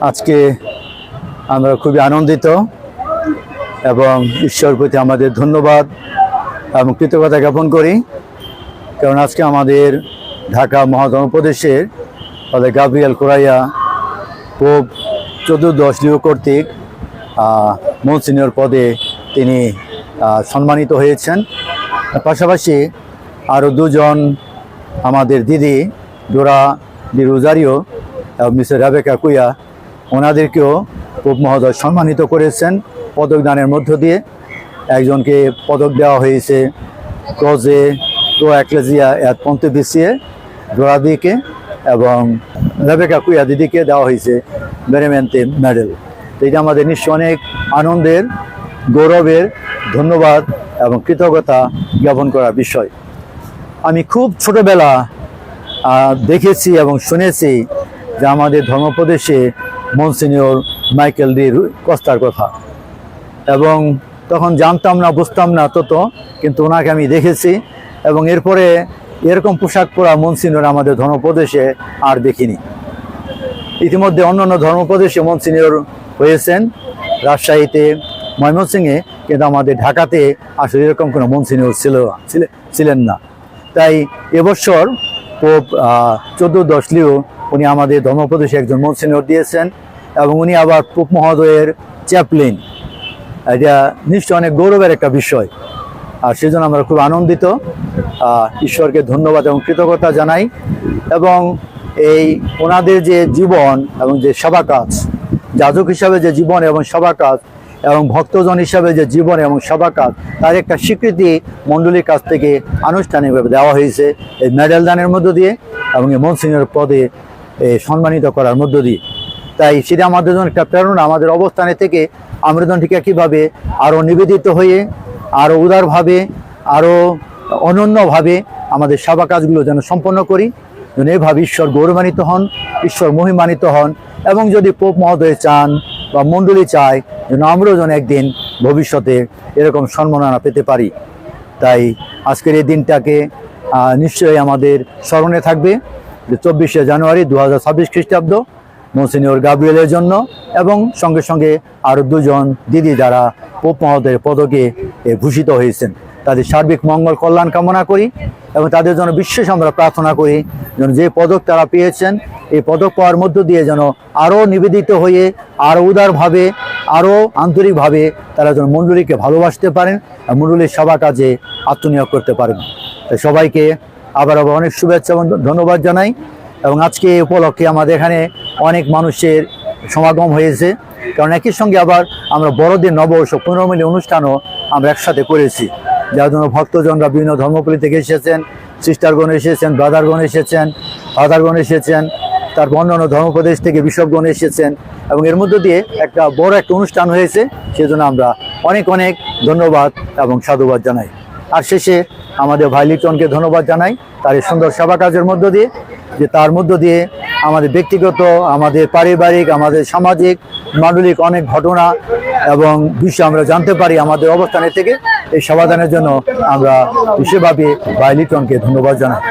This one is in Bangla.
আজকে আমরা খুবই আনন্দিত এবং ঈশ্বর প্রতি আমাদের ধন্যবাদ এবং কৃতজ্ঞতা জ্ঞাপন করি। কারণ আজকে আমাদের ঢাকা মহাজনপ্রদেশের তাদের গাব্রিয়াল কোরাইয়া পোপ চতুর্দশ লিও কর্তৃক মনসিনিয়র পদে তিনি সম্মানিত হয়েছেন। পাশাপাশি আরও দুজন আমাদের দিদি, ডোরা ডি রোজারিও এবং মিসেস রাবেকা কুইয়া ওনাদেরকেও পোপ মহোদয় সম্মানিত করেছেন পদক দানের মধ্য দিয়ে। একজনকে পদক দেওয়া হয়েছে ক্রজে প্রো অ্যাক্লেজিয়া এত পন্তেবিসিয়ে ডোরাদিকে এবং রেবেকা কুইয়া দিদিকে দেওয়া হয়েছে বেরেমেন্তে মেডেল। তো এটা আমাদের নিশ্চয় অনেক আনন্দের, গৌরবের ধন্যবাদ এবং কৃতজ্ঞতা জ্ঞাপন করার বিষয়। আমি খুব ছোটবেলা দেখেছি এবং শুনেছি যে আমাদের ধর্মপ্রদেশে মনসিনিয়র মাইকেল ডি কস্তার কথা। এবং তখন জানতাম না, বুঝতাম না তত, কিন্তু ওনাকে আমি দেখেছি। এবং এরপরে এরকম পোশাক পরা মনসিনিয়র আমাদের ধর্মপ্রদেশে আর দেখিনি। ইতিমধ্যে অন্যান্য ধর্মপ্রদেশে মনসিনিয়র হয়েছেন। রাজশাহীতে, ময়মনসিংহে, কিন্তু আমাদের ঢাকাতে আসলে এরকম কোনো মনসিনিয়র ছিল ছিলেন না। তাই এবছর পোপ চোদ্দোদশ লিও উনি আমাদের ধর্মপ্রদেশে একজন মনসিনিয়র দিয়েছেন এবং উনি আবার পোপ মহোদয়ের চ্যাপলিন। এটা নিশ্চয় অনেক গৌরবের একটা বিষয়। আর সেজন্য আমরা খুব আনন্দিত। ঈশ্বরকে ধন্যবাদ এবং কৃতজ্ঞতা জানাই। এবং এই ওনাদের যে জীবন এবং যে সেবা কাজ, যাজক হিসাবে যে জীবন এবং সেবা কাজ, এবং ভক্তজন হিসাবে যে জীবন এবং সেবা কাজ, তার একটা স্বীকৃতি মণ্ডলীর কাছ থেকে আনুষ্ঠানিকভাবে দেওয়া হয়েছে এই মেডেল দানের মধ্য দিয়ে এবং এই মনসিনিয়র পদে সম্মানিত করার মধ্য দিয়ে। তাই সেটা আমাদের জন্য একটা প্রেরণা, আমাদের অবস্থানে থেকে আমরা যেন ঠিক একইভাবে আরও নিবেদিত হয়ে আরও উদারভাবে আরও অনন্যভাবে আমাদের সেবা কাজগুলো যেন সম্পন্ন করি। যেন এভাবে ঈশ্বর গৌরবান্বিত হন, ঈশ্বর মহিমান্বিত হন, এবং যদি পোপ মহোদয় চান বা মণ্ডলী চায়, যেন আমরাও যেন একদিন ভবিষ্যতে এরকম সম্মাননা পেতে পারি। তাই আজকের এই দিনটাকে নিশ্চয়ই আমাদের স্মরণে থাকবে। যে চব্বিশে জানুয়ারি দু হাজার ছাব্বিশ খ্রিস্টাব্দ, মনসিনিয়র গাব্রিয়েলের জন্য এবং সঙ্গে সঙ্গে আরও দুজন দিদি যারা পোপ মহোদয়ের পদকে ভূষিত হয়েছেন। তাদের সার্বিক মঙ্গল কল্যাণ কামনা করি এবং তাদের জন্য বিশেষ আমরা প্রার্থনা করি যেন যে পদক তারা পেয়েছেন, এই পদক পাওয়ার মধ্য দিয়ে যেন আরও নিবেদিত হয়ে আরও উদারভাবে আরও আন্তরিকভাবে তারা যেন মণ্ডলীকে ভালোবাসতে পারেন আর মণ্ডলীর সেবা কাজে আত্মনিয়োগ করতে পারেন। তাই সবাইকে আবার আবার অনেক শুভেচ্ছা এবং ধন্যবাদ জানাই। এবং আজকে উপলক্ষে আমাদের এখানে অনেক মানুষের সমাগম হয়েছে। কারণ একই সঙ্গে আবার আমরা বড়দিন নববর্ষ পুনর্মিলী অনুষ্ঠানও আমরা একসাথে করেছি। যার জন্য ভক্তজনরা বিভিন্ন ধর্মপল্লী থেকে এসেছেন, সিস্টারগণ এসেছেন, ব্রাদারগণ এসেছেন, ফাদারগণ এসেছেন, তারপর অন্যান্য ধর্মপ্রদেশ থেকে বিশপগণ এসেছেন এবং এর মধ্য দিয়ে একটা বড় একটা অনুষ্ঠান হয়েছে। সেজন্য আমরা অনেক অনেক ধন্যবাদ এবং সাধুবাদ জানাই। আর শেষে আমাদের ভাই লিটনকে ধন্যবাদ জানাই। তার এই সুন্দর সেবা কাজের মধ্য দিয়ে, যে তার মধ্য দিয়ে আমাদের ব্যক্তিগত, আমাদের পারিবারিক, আমাদের সামাজিক মাণ্ডলিক অনেক ঘটনা এবং বিষয় আমরা জানতে পারি আমাদের অবস্থানের থেকে, এই সমাধানের জন্য আমরা বিশেষভাবে ভাই লিটনকে ধন্যবাদ জানাই।